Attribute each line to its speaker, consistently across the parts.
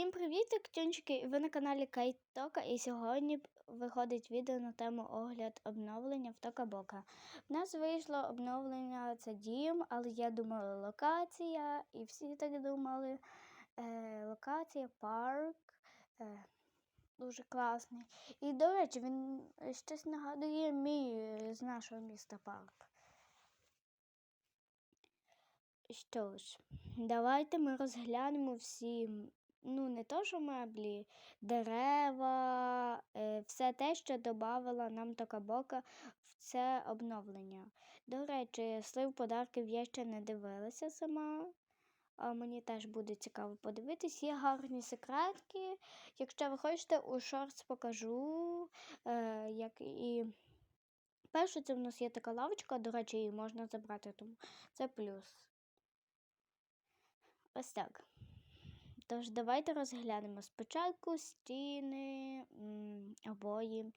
Speaker 1: Всім привіт, тюнчики! Ви на каналі Кайтока і сьогодні виходить відео на тему огляд обновлення в Токабока. У нас вийшло обновлення це дім, але я думала локація, і всі так думали. Е, локація, парк. Е, дуже класний. І, до речі, він щось нагадує мій з нашого міста парк. Що ж, давайте ми розглянемо всі ну, не то, що меблі, дерева, е, все те, що додавала нам Токабока в це обновлення. До речі, слив подарків я ще не дивилася сама. А мені теж буде цікаво подивитись. Є гарні секретки. Якщо ви хочете, у шортс покажу. Е, як і... Перше, це в нас є така лавочка, до речі, її можна забрати, тому це плюс. Ось так. Тож, давайте розглянемо спочатку стіни, обої.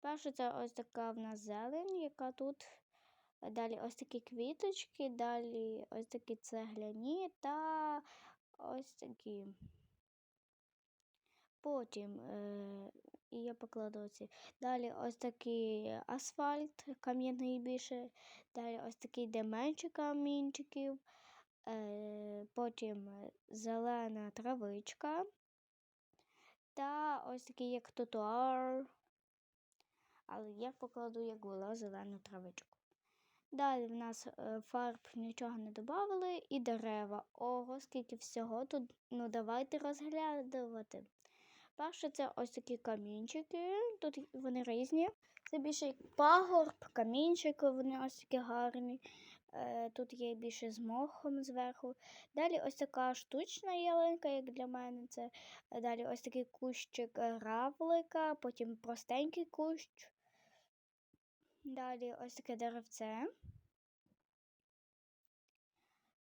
Speaker 1: Перше, це ось така в нас зелень, яка тут. Далі ось такі квіточки, далі ось такі цегляні та ось такі. Потім е, я покладу ці. Далі ось такий асфальт, кам'яний більше. Далі ось такий де менше камінчиків. Е, потім зелена травичка та ось такий як тротуар. Але я покладу, як була зелену травичку. Далі в нас е, фарб нічого не додавали і дерева. Ого, скільки всього тут, ну давайте розглядувати. Перше, це ось такі камінчики. Тут вони різні. Це більше як пагорб, камінчики, вони ось такі гарні. Е, тут є більше з мохом зверху. Далі ось така штучна ялинка, як для мене. це. Далі ось такий кущик равлика, потім простенький кущ. Далі ось таке деревце.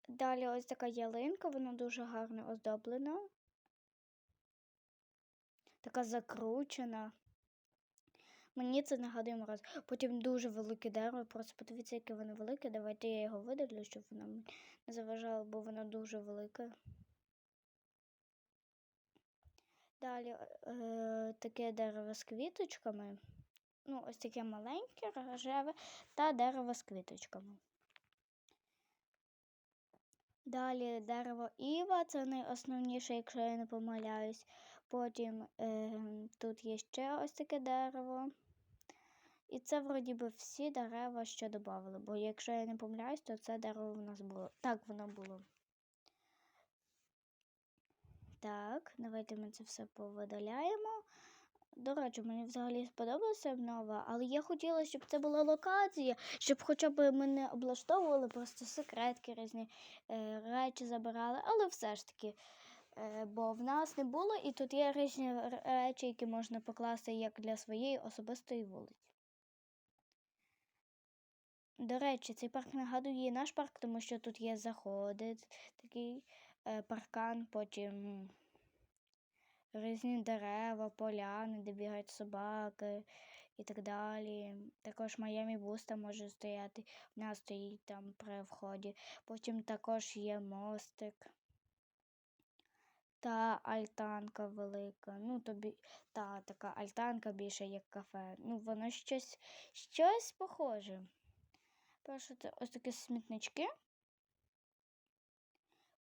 Speaker 1: Далі ось така ялинка, вона дуже гарно оздоблена. Така закручена. Мені це нагадує мороз. Потім дуже велике дерево. Просто подивіться, яке воно велике. Давайте я його видалю, щоб воно не заважало, бо воно дуже велике. Далі е, таке дерево з квіточками. Ну, ось таке маленьке, рожеве та дерево з квіточками. Далі дерево Іва, це найосновніше, якщо я не помиляюсь. Потім е, тут є ще ось таке дерево. І це, вроді би, всі дерева, що додали. Бо якщо я не помиляюсь, то це дерево в нас було. Так воно було. Так, давайте ми це все повидаляємо. До речі, мені взагалі сподобалася обнова, але я хотіла, щоб це була локація, щоб хоча б ми не облаштовували просто секретки різні е, речі забирали, але все ж таки. Е, бо в нас не було, і тут є різні речі, які можна покласти як для своєї особистої вулиці. До речі, цей парк нагадує наш парк, тому що тут є заходи, такий е, паркан, потім різні дерева, поляни, де бігають собаки і так далі. Також Майами Бус там може стояти, в нас стоїть там при вході. Потім також є мостик. Та альтанка велика. Ну, тобі та така альтанка більше як кафе. Ну, воно щось щось похоже. Перше це ось такі смітнички.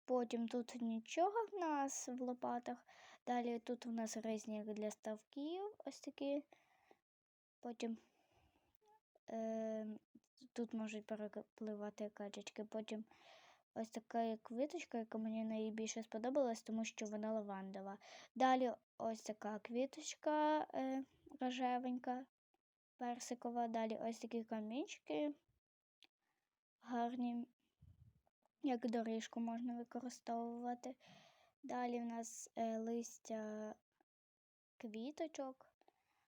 Speaker 1: Потім тут нічого в нас в лопатах. Далі тут у нас різні для ставків ось такі. Потім е, тут можуть перепливати качечки. Потім ось така квіточка, яка мені найбільше сподобалась, тому що вона лавандова. Далі ось така квіточка е, рожевенька, персикова. Далі ось такі камінчики гарні, як доріжку можна використовувати. Далі в нас е, листя квіточок.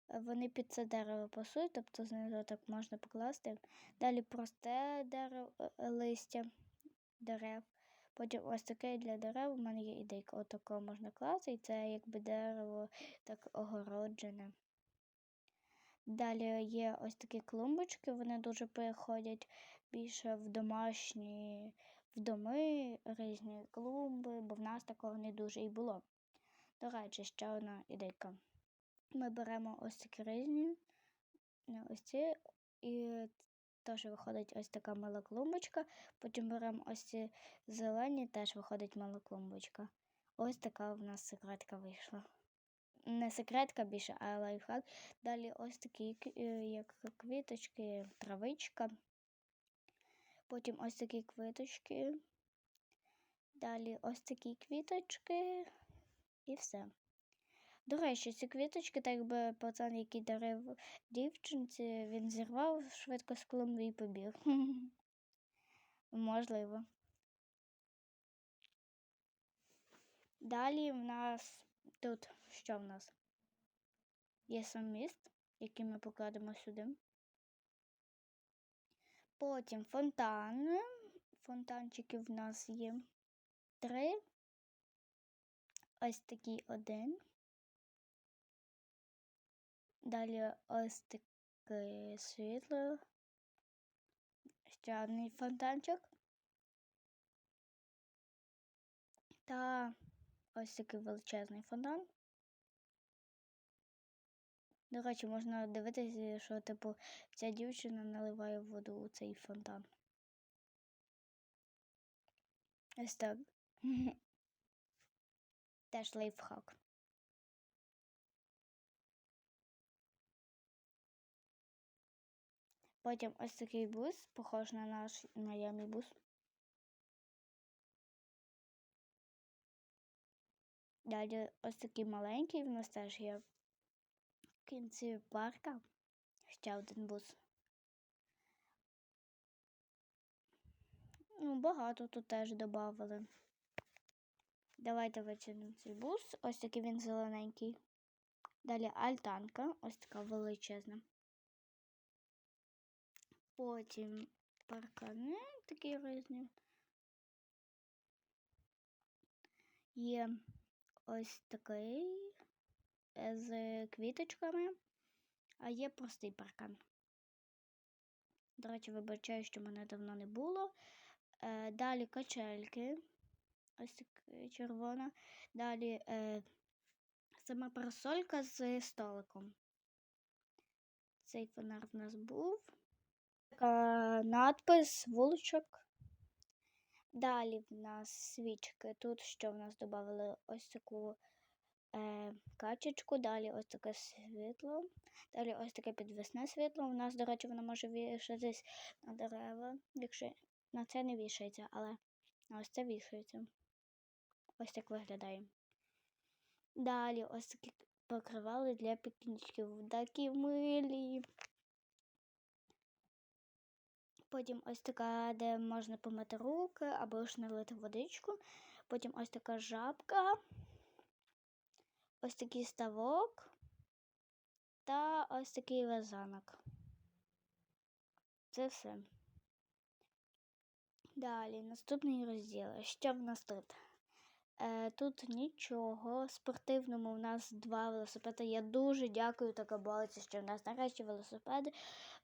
Speaker 1: Вони під це дерево пасують, тобто знизу так можна покласти. Далі просте дерево, е, листя дерев. Потім ось таке для дерев. У мене є ідейка, отако можна класти, і це якби дерево так огороджене. Далі є ось такі клумбочки, вони дуже приходять більше в домашні в доми, різні клумби, бо в нас такого не дуже і було. До речі, ще одна ідейка. Ми беремо ось такі різні, ось ці, і теж виходить ось така мала клумбочка. Потім беремо ось ці зелені, теж виходить мала клумбочка. Ось така в нас секретка вийшла. Не секретка більше, а лайфхак. Далі ось такі, е, як квіточки, травичка. Потім ось такі квіточки. Далі ось такі квіточки і все. До речі, ці квіточки, так якби пацан, який дарив дівчинці, він зірвав швидко з і побіг. Можливо. Далі в нас тут що в нас? Є сам міст, який ми покладемо сюди. Потім фонтани. Фонтанчиків в нас є три. Ось такий один. Далі ось таке світло. Ще один фонтанчик. Та ось такий величезний фонтан. До речі, можна дивитися, що, типу, ця дівчина наливає воду у цей фонтан. Ось так. Теж лайфхак. Потім ось такий бус, похож на наш Майами бус. Далі ось такий маленький, в нас теж є в кінці парка. Ще один бус. Ну, багато тут теж додавали. Давайте витягнемо цей бус. Ось такий він зелененький. Далі альтанка, ось така величезна. Потім паркани такі різні. Є ось такий з квіточками, а є простий паркан. До речі, вибачаю, що мене давно не було. Е, Далі качельки, ось така червона. Далі е, сама парасолька з столиком. Цей фонар в нас був. Така надпис вуличок. Далі в нас свічки. Тут що в нас додали ось таку е, качечку, далі ось таке світло, далі ось таке підвесне світло. У нас, до речі, воно може вішатись на дерева, якщо на це не вішається, але ось це вішається. Ось так виглядає. Далі ось такі покривали для пікнічків. Такі милі. Потім ось така, де можна помити руки або ж налити водичку. Потім ось така жабка, ось такий ставок та ось такий вазанок. Це все. Далі, наступний розділ. Що в нас тут? Е, Тут нічого. Спортивному в нас два велосипеди. Я дуже дякую Такаболиці, що в нас нарешті велосипеди,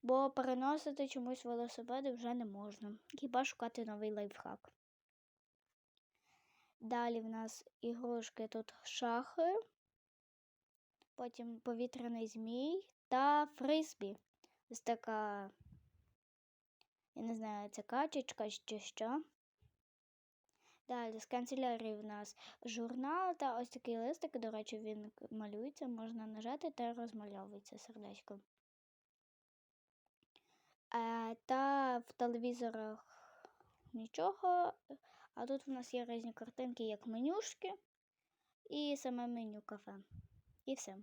Speaker 1: бо переносити чомусь велосипеди вже не можна. Хіба шукати новий лайфхак. Далі в нас ігрушки тут шахи, потім повітряний змій та фрисбі. Ось така, я не знаю, це качечка чи що. Далі з канцелярії в нас журнал та ось такий листик, до речі, він малюється, можна нажати та розмальовується сердечко. Е, Та в телевізорах нічого. А тут в нас є різні картинки, як менюшки і саме меню кафе. І все.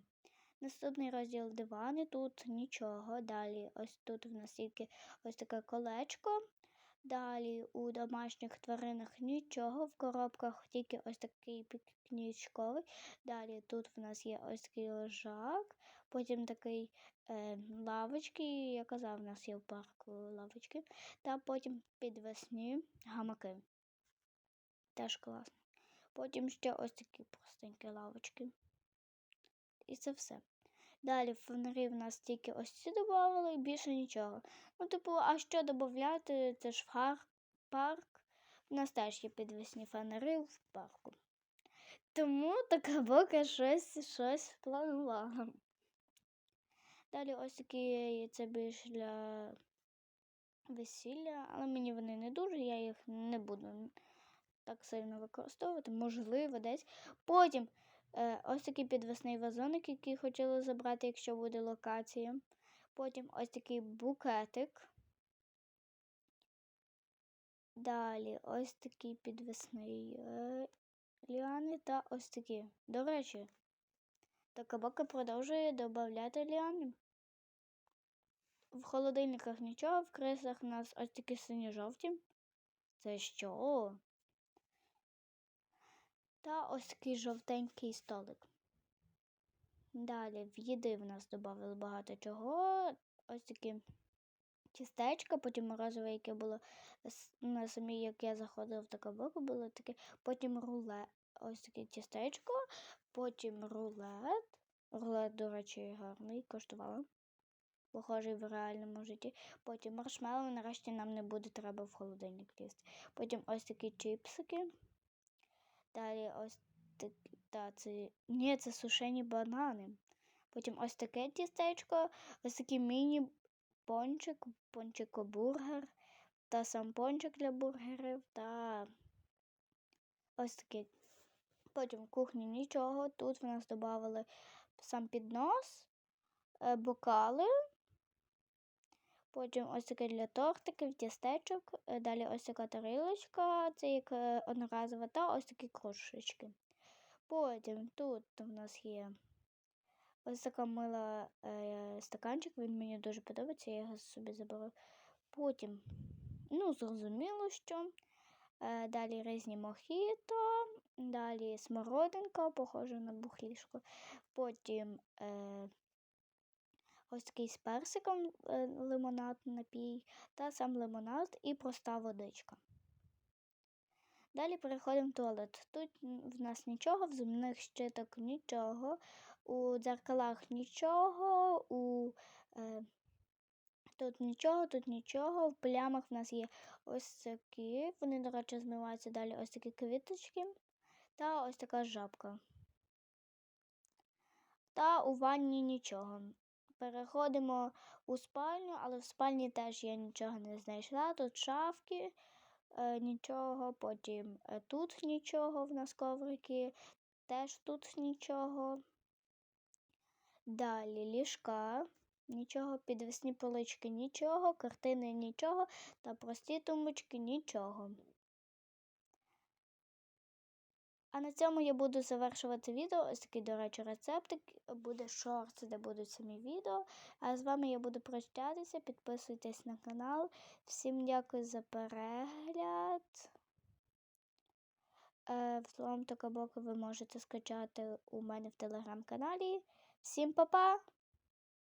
Speaker 1: Наступний розділ дивани, тут нічого. Далі ось тут в нас тільки ось таке колечко. Далі у домашніх тваринах нічого, в коробках тільки ось такий пікнічковий. Далі тут в нас є ось такий лежак, потім такий е, лавочки, я казав, у нас є в парку лавочки, та потім підвесні гамаки. Теж класно. Потім ще ось такі простенькі лавочки. І це все. Далі фонарі в нас тільки ось ці додавали більше нічого. Ну, типу, а що додати? Це ж парк. У нас теж є підвісні фонари в парку. Тому така бока щось, щось планувала. Далі ось такі це більш для весілля, але мені вони не дуже, я їх не буду так сильно використовувати, можливо, десь. Потім ось такий підвесний вазоник, який хотіла забрати, якщо буде локація. Потім ось такий букетик. Далі ось такий підвесний е, ліани та ось такі. До речі, така бока продовжує додати ліани. В холодильниках нічого, в крислах у нас ось такі сині-жовті. Це що? Та ось такий жовтенький столик. Далі в їди в нас додали багато чого. Ось такі тістечка, потім морозиве, яке було на самій, як я заходила в таку боку, було таке, потім рулет, ось таке тістечко, потім рулет. Рулет, до речі, гарний, коштувала. Похожий в реальному житті. Потім маршмеллоу, нарешті нам не буде треба в холодильник лізти. Потім ось такі чіпсики. Ось такі, та, це, ні, це сушені банани. Потім ось таке тістечко, ось такий міні-пончик, пончикобургер, та сам пончик для бургерів, та ось такий. Потім в кухні нічого. Тут в нас додали сам піднос, е, бокали. Потім ось таке для тортиків, тістечок. Е, Далі ось така тарілочка, це як е, одноразова, та ось такі кружечки. Потім тут у нас є ось така мила е, стаканчик, він мені дуже подобається, я його собі заберу. Потім, ну, зрозуміло, що. Е, далі різні мохіто, далі смородинка, похожа на бухлішку. Потім е, ось такий з персиком е, лимонад напій, та сам лимонад і проста водичка. Далі переходимо в туалет. Тут в нас нічого, в земних щиток нічого, у дзеркалах нічого, у е, тут нічого, тут нічого. В плямах в нас є ось такі. Вони, до речі, змиваються далі ось такі квіточки та ось така жабка. Та у ванні нічого. Переходимо у спальню, але в спальні теж я нічого не знайшла. Тут шафки, е, нічого, потім е, тут нічого в нас коврики, теж тут нічого. Далі ліжка, нічого, підвісні полички, нічого, картини нічого та прості тумбочки нічого. А на цьому я буду завершувати відео. Ось такий, до речі, рецептик. Буде шорт, де будуть самі відео. А з вами я буду прощатися. Підписуйтесь на канал. Всім дякую за перегляд. Е, Взлом та кабоку ви можете скачати у мене в телеграм-каналі. Всім па-па!